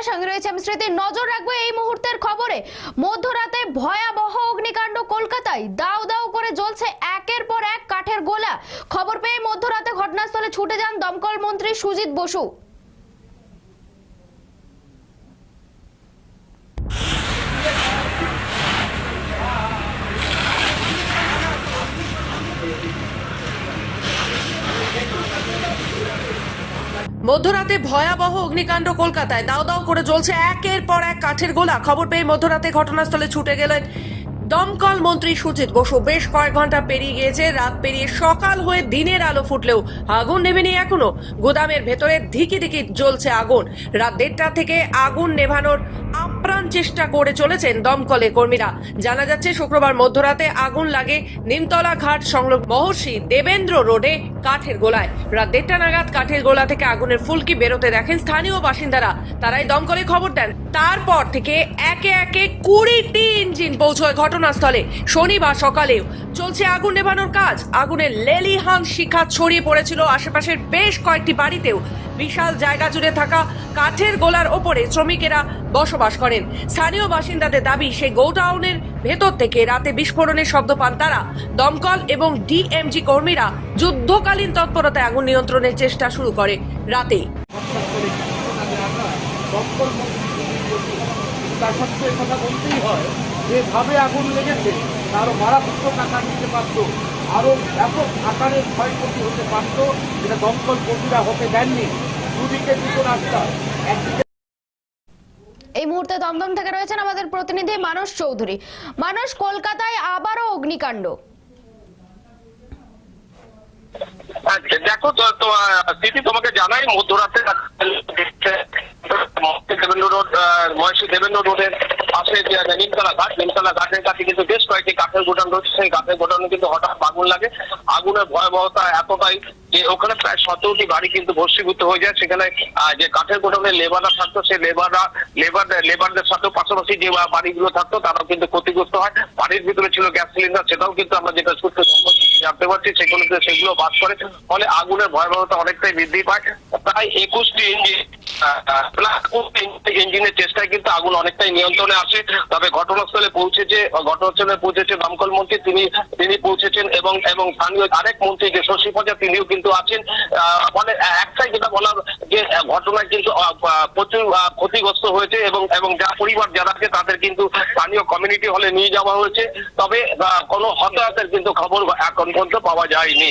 দেখছেন সঙ্গে রয়েছে। আমি স্মৃতি নজর রাখব এই মুহূর্তের খবরে। মধ্যরাতে ভয়াবহ অগ্নিকাণ্ড কলকাতায়। দাউ দাউ করে জ্বলছে একের পর এক কাঠের গোলা। খবর পেয়ে মধ্যরাতে ঘটনাস্থলে ছুটে যান দমকল মন্ত্রী সুজিত বসু। মধ্যরাতে ভয়াবহ অগ্নিকাণ্ড কলকাতায়। দাও দাও করে জ্বলছে একের পর এক কাঠের গোলা। খবর পেয়ে মধ্যরাতে ঘটনাস্থলে ছুটে গেলেন দমকল মন্ত্রী সুজিত বসু। বেশ কয়েক ঘণ্টা পেরিয়ে গিয়েছে, রাত পেরিয়ে সকাল হয়ে দিনের আলো ফুটলেও আগুন নেভেনি এখনও। গোদামের ভেতরে ধিকি ধিকি জ্বলছে আগুন। রাত দেড়টা থেকে আগুন নেভানোর আপ্রাণ চেষ্টা করে চলেছেন দমকলে কর্মীরা। জানা যাচ্ছে, শুক্রবার মধ্যরাতে আগুন লাগে নিমতলা ঘাট সংলগ্ন মহর্ষি দেবেন্দ্র রোডে কাঠের গোলায়। রাত দেড়টা নাগাদ কাঠের গোলা থেকে আগুনের ফুলকি বেরোতে দেখেন স্থানীয় বাসিন্দারা। তারাই দমকলে খবর দেন। তারপর থেকে একে একে কুড়িটি ইঞ্জিন পৌঁছয় ঘটনাস্থলে। শনিবার সকালেও চলছে আগুন নেভানোর কাজ। আগুনের লেলিহান শিখা ছড়িয়ে পড়েছিল। আশেপাশের বেশ কয়েকটি বাড়িতেও বিশাল জায়গা জুড়ে থাকা কাঠের গোলার ওপরে শ্রমিকেরা বসবাস করেন। স্থানীয় বাসিন্দাদের দাবি, সেই গোডাউনের ভেতর থেকে রাতে বিস্ফোরণের শব্দ পান তারা। দমকল এবং ডিএমজি কর্মীরা যুদ্ধকালীন তৎপরতায় আগুন নিয়ন্ত্রণের চেষ্টা শুরু করে দপ্তর তার সত্ত্বেও কথা বলতেই হয় যেভাবে আগুন লেগেছে আরও মারাত্মক আকার নিতে পারত আরও ব্যাপক আকারের ক্ষয়ক্ষতি হতে পারত, যেটা দমকল কর্মীরা হতে দেননি। দুদিকে দুটো রাস্তা। একদিকে এই মুহূর্তে দমদম থেকে রয়েছেন আমাদের প্রতিনিধি মানস চৌধুরী। মানস কলকাতায় আবারও অগ্নিকাণ্ড। আচ্ছা, দেখো তো তো, আহ, স্মৃতি তোমাকে জানাই মধ্যরাতে দেবেন্দ্র রোড আহ, মহেশী দেবেন্দ্র রোডের পাশে যে নিমতলা ঘাট নিমতলা ঘাটের কাছে কিন্তু বেশ কয়েকটি কাঠের গোডাউন রয়েছে। সেই কাঠের গোডাউনে কিন্তু হঠাৎ আগুন লাগে। আগুনের ভয়াবহতা এতটাই যে ওখানে প্রায় সতেরোটি বাড়ি কিন্তু ভস্মীভূত হয়ে যায়। সেখানে যে কাঠের গোডাউনে লেবাররা থাকতো, সেই লেবাররা লেবার লেবারদের সাথেও পাশাপাশি যে বাড়িগুলো থাকতো, তারাও কিন্তু ক্ষতিগ্রস্ত হয়। বাড়ির ভিতরে ছিল গ্যাস সিলিন্ডার, সেটাও কিন্তু আমরা যেটা সূত্রে জানতে পারছি সেগুলোতে সেগুলো বাস করে ফলে আগুনের ভয়াবহতা অনেকটাই বৃদ্ধি পায়। প্রায় একুশটি ইঞ্জিন ইঞ্জিনের চেষ্টায় কিন্তু আগুন অনেকটাই নিয়ন্ত্রণে আসে। তবে ঘটনাস্থলে পৌঁছেছে ঘটনাস্থলে পৌঁছেছে দমকল মন্ত্রী, তিনি তিনি পৌঁছেছেন এবং এবং স্থানীয় আরেক মন্ত্রী, যে শশী তিনিও কিন্তু আছেন আহ, ফলে একটাই যেটা বলার যে ঘটনায় কিন্তু প্রচুর ক্ষতিগ্রস্ত হয়েছে এবং এবং যা পরিবার যারা আছে তাদের কিন্তু স্থানীয় কমিউনিটি হলে নিয়ে যাওয়া হয়েছে। তবে কোনো হতাহতের কিন্তু খবর এখন পর্যন্ত পাওয়া যায়নি।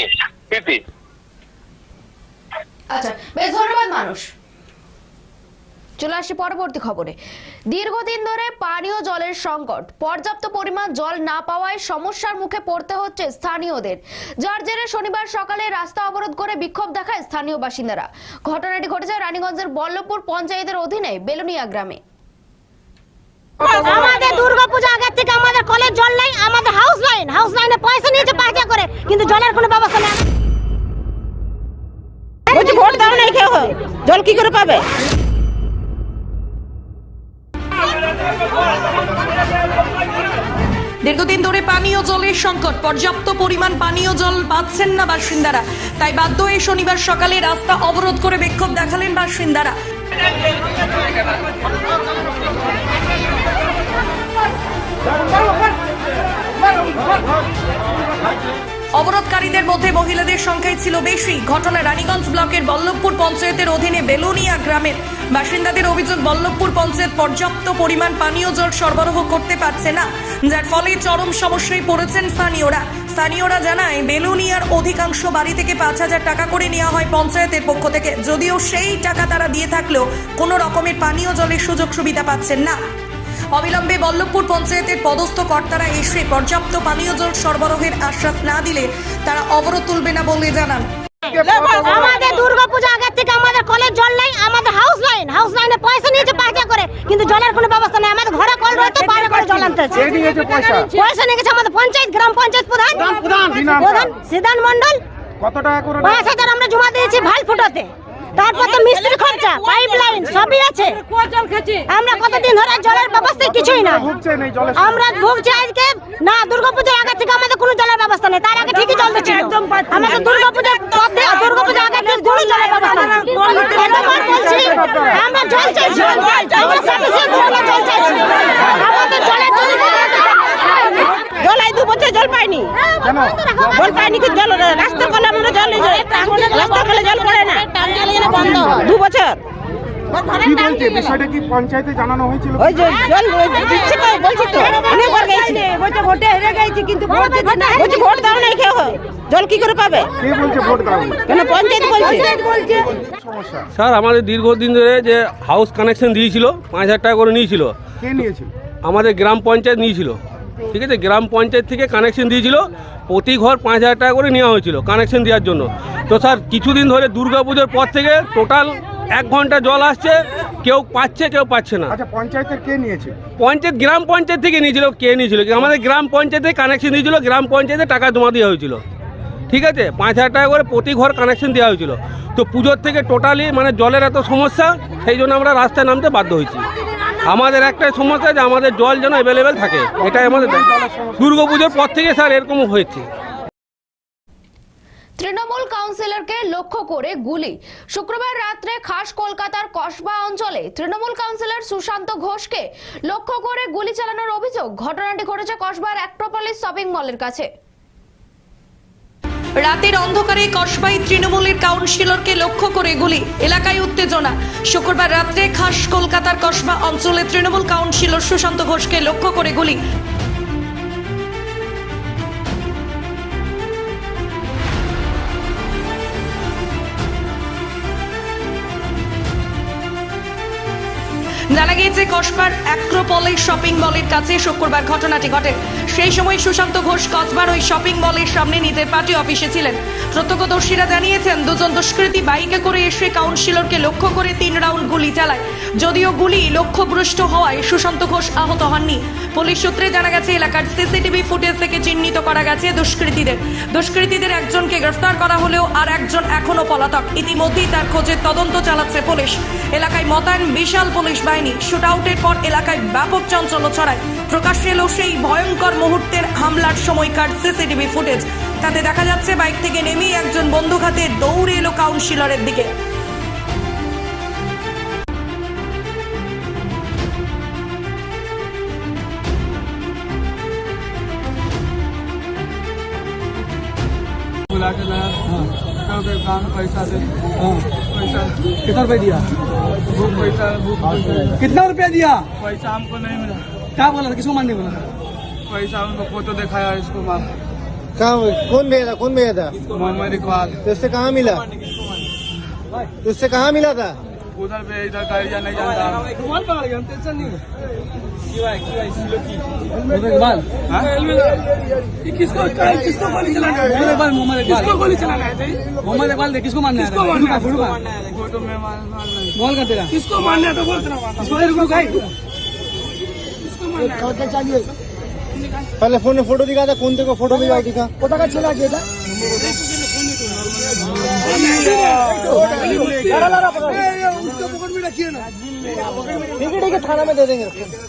প্রীতি। আচ্ছা বেশ ধন্যবাদ মানুষ। চলে আসি পরবর্তী খবরে। দীর্ঘদিন ধরে পানীয় জলের সংকট পর্যাপ্ত পরিমাণ জল না পাওয়ায় সমস্যার মুখে পড়তে হচ্ছে স্থানীয়দের। যার জেরে শনিবার সকালে রাস্তা অবরোধ করে বিক্ষোভ দেখায় স্থানীয় বাসিন্দারা। ঘটনাটি ঘটেছে রানীগঞ্জের বল্লভপুর পঞ্চায়েতের অধীনে বেলুনিয়া গ্রামে। আমাদের দুর্গাপূজা আগের থেকে আমাদের কলের জল নাই আমাদের হাউস লাইন হাউস লাইনে পয়সা নিয়েছে পাঁচা করে কিন্তু জলের কোনো ব্যবস্থা নেই। ভোট দাও নাই কেউ? জল কি করে পাবে? দীর্ঘদিন ধরে পানীয় জলের সংকট। পর্যাপ্ত পরিমাণ পানীয় জল পাচ্ছেন না বাসিন্দারা। তাই বাধ্য হয়ে শনিবার সকালে রাস্তা অবরোধ করে বিক্ষোভ দেখালেন বাসিন্দারা। অবরোধকারীদের মধ্যে মহিলাদের সংখ্যাই ছিল বেশি। ঘটনা রানীগঞ্জ ব্লকের বল্লভপুর পঞ্চায়েতের অধীনে বেলোনিয়া গ্রামের। বাসিন্দাদের অভিযোগ, বল্লভপুর পঞ্চায়েত পর্যাপ্ত পরিমাণ পানীয় জল সরবরাহ করতে পারছে না, যার ফলে চরম সমস্যায় পড়েছেন স্থানীয়রা। স্থানীয়রা জানায়, বেলুনিয়ার অধিকাংশ বাড়ি থেকে পাঁচ হাজার টাকা করে নেওয়া হয় পঞ্চায়েতের পক্ষ থেকে। যদিও সেই টাকা তারা দিয়ে থাকলেও কোনো রকমের পানীয় জলের সুযোগ সুবিধা পাচ্ছেন না। অবিলম্বে বল্লভপুর পঞ্চায়েতের পদস্থ কর্তারা এসে পর্যাপ্ত পানীয় জল সরবরাহের আশ্বাস না দিলে তারা অবরোধ তুলবে না বলে জানান। আমাদের দুর্গাপূজা আগের থেকে আমাদের কলের জল নেই আমাদের হাউস লাইন হাউস লাইনে পয়সা নিয়েছে পাঁচা করে কিন্তু জলের কোনো ব্যবস্থা নেই। আমাদের ঘরে কল রয়েছে বাইরে করে জল আনতে হচ্ছে। পয়সা? পয়সা নিয়ে গেছে আমাদের পঞ্চায়েত গ্রাম পঞ্চায়েত প্রধান প্রধান সিদ্ধান্ত মন্ডল কত টাকা করে পাঁচ হাজার আমরা জমা দিয়েছি ভালো ফুটোতে। তারপর তো মিস্ত্রি খরচা পাইপ লাইন সবই আছে। আমরা কতদিন ধরে জলের ব্যবস্থা কিছুই নাই। জলের আমরা ভুগছি আজকে না দুর্গাপূজার আগে থেকে আমাদের কোনো জলের ব্যবস্থা নেই। তার আগে ঠিকই জল দিচ্ছিল। আমাদের দুর্গাপূজার পথে দুর্গাপূজার আগে থেকে কোনো জলের ব্যবস্থা নেই। আমরা জল চাইছি। আমরা জল চাইছি আমাদের জলের জন্য জল এই দু বছর জল পাইনি। জল পাইনি কি জল? রাস্তা করলে আমরা জল রাস্তা করলে জল পড়ে না। বন্ধ দু বছর। বিষয়টা কি পঞ্চায়েতে জানানো হয়েছিল? ওই যে জল দিচ্ছে তো বলছি তো। অনেকবার গেছি বলছে ভোটে হেরে গেছি। কিন্তু বলছে ভোট দাও নাই কেউ। জল কি করে পাবে? কে বলছে ভোট দাও? কেন পঞ্চায়েত বলছে? স্যার আমাদের দীর্ঘদিন ধরে যে হাউস কানেকশন দিয়েছিল পাঁচ হাজার টাকা করে নিয়েছিল। কে নিয়েছিল? আমাদের গ্রাম পঞ্চায়েত নিয়েছিল। ঠিক আছে গ্রাম পঞ্চায়েত থেকে কানেকশন দিয়েছিল। প্রতি ঘর পাঁচ হাজার টাকা করে নেওয়া হয়েছিল কানেকশন দেওয়ার জন্য। তো স্যার কিছুদিন ধরে দুর্গা পুজোর পর থেকে টোটাল এক ঘণ্টা জল আসছে কেউ পাচ্ছে কেউ পাচ্ছে না। আচ্ছা পঞ্চায়েতের কে নিয়েছে? পঞ্চায়েত গ্রাম পঞ্চায়েত থেকে নিয়েছিল কে নিয়েছিল? আমাদের গ্রাম পঞ্চায়েতে কানেকশন দিয়েছিল গ্রাম পঞ্চায়েতে টাকা জমা দেওয়া হয়েছিল। ঠিক আছে পাঁচ হাজার টাকা করে প্রতি ঘর কানেকশন দেওয়া হয়েছিল। তো পুজোর থেকে টোটালি মানে জলের এত সমস্যা সেই জন্য আমরা রাস্তায় নামতে বাধ্য হয়েছি। আমাদের একটাই সমস্যা যে আমাদের জল যেন অ্যাভেলেবেল থাকে, এটাই আমাদের দুর্গাপুজোর পর থেকে স্যার এরকম হয়েছে। তৃণমূল কাউন্সিলরকে লক্ষ্য করে গুলি। শুক্রবার রাত্রে খাস কলকাতার কসবা অঞ্চলে তৃণমূল কাউন্সিলর সুশান্ত ঘোষকে লক্ষ্য করে গুলি চালানোর অভিযোগ। ঘটনাটি ঘটেছে কসবার অ্যাক্রোপলিস শপিং মলের কাছে। রাতের অন্ধকারে কসবাই তৃণমূলের কাউন্সিলরকে লক্ষ্য করে গুলি, এলাকায় উত্তেজনা। শুক্রবার রাত্রে খাস কলকাতার কসবা অঞ্চলে তৃণমূল কাউন্সিলর সুশান্ত ঘোষকে লক্ষ্য করে গুলি। জানা গিয়েছে, কসবার অ্যাক্রোপলে শপিং মলের কাছে শুক্রবার ঘটনাটি ঘটে। সেই সময় সুশান্ত ঘোষ কসবার ওই শপিং মলের সামনে নিজের পার্টি অফিসে ছিলেন। প্রত্যক্ষদর্শীরা জানিয়েছেন, দুজন দুষ্কৃতী বাইকে করে এসে কাউন্সিলরকে লক্ষ্য করে তিন রাউন্ড গুলি চালায়। যদিও গুলি লক্ষ্যভ্রষ্ট হওয়ায় সুশান্ত ঘোষ আহত হননি। পুলিশ সূত্রে জানা গেছে, এলাকার সিসিটিভি ফুটেজ থেকে চিহ্নিত করা গেছে দুষ্কৃতীদের। দুষ্কৃতীদের একজনকে গ্রেফতার করা হলেও আর একজন এখনও পলাতক। ইতিমধ্যেই তার খোঁজে তদন্ত চালাচ্ছে পুলিশ। এলাকায় মোতায়েন বিশাল পুলিশ বাহিনী। শুট আউটের পর এলাকায় ব্যাপক চাঞ্চল্য ছড়ায় প্রকাশ্যে এলো সেই ভয়ঙ্কর মুহূর্তের হামলার সময়কার সিসিটিভি ফুটেজ তাতে দেখা যাচ্ছে বাইক থেকে নেমেই একজন বন্দুক হাতে দৌড়ে এলো কাউন্সিলরের দিকে बुला के लाया हाँ तो काम पैसा दे हाँ पैसा कितना रुपया दिया वो पैसा वो कितना रुपया दिया? पैसा हमको नहीं मिला। क्या बोला था? किसको मारने बोला था? पैसा उनको फ़ोटो दिखाया इसको मार। कहाँ कौन भेजा था? कौन भेजा था? मोहम्मद इकबाल तो उससे कहाँ मिला? तो उससे कहाँ मिला था? उधर पे इधर नहीं जानता किसको किसको गोली चलाना है इकबाल मोहम्मद इकबाल किसको गोली चलाना है मोहम्मद इकबाल दे किसको मारना है किसको मारना है फ़ोटो में बोल कर तेरा किसको मारना है तो बोल तेरा पहले फ़ोन में फ़ोटो दिखा था कौन तेरे फ़ोटो दिखा दिखा पता का चला गया था ठीक है ठीक है थाना में दे देंगे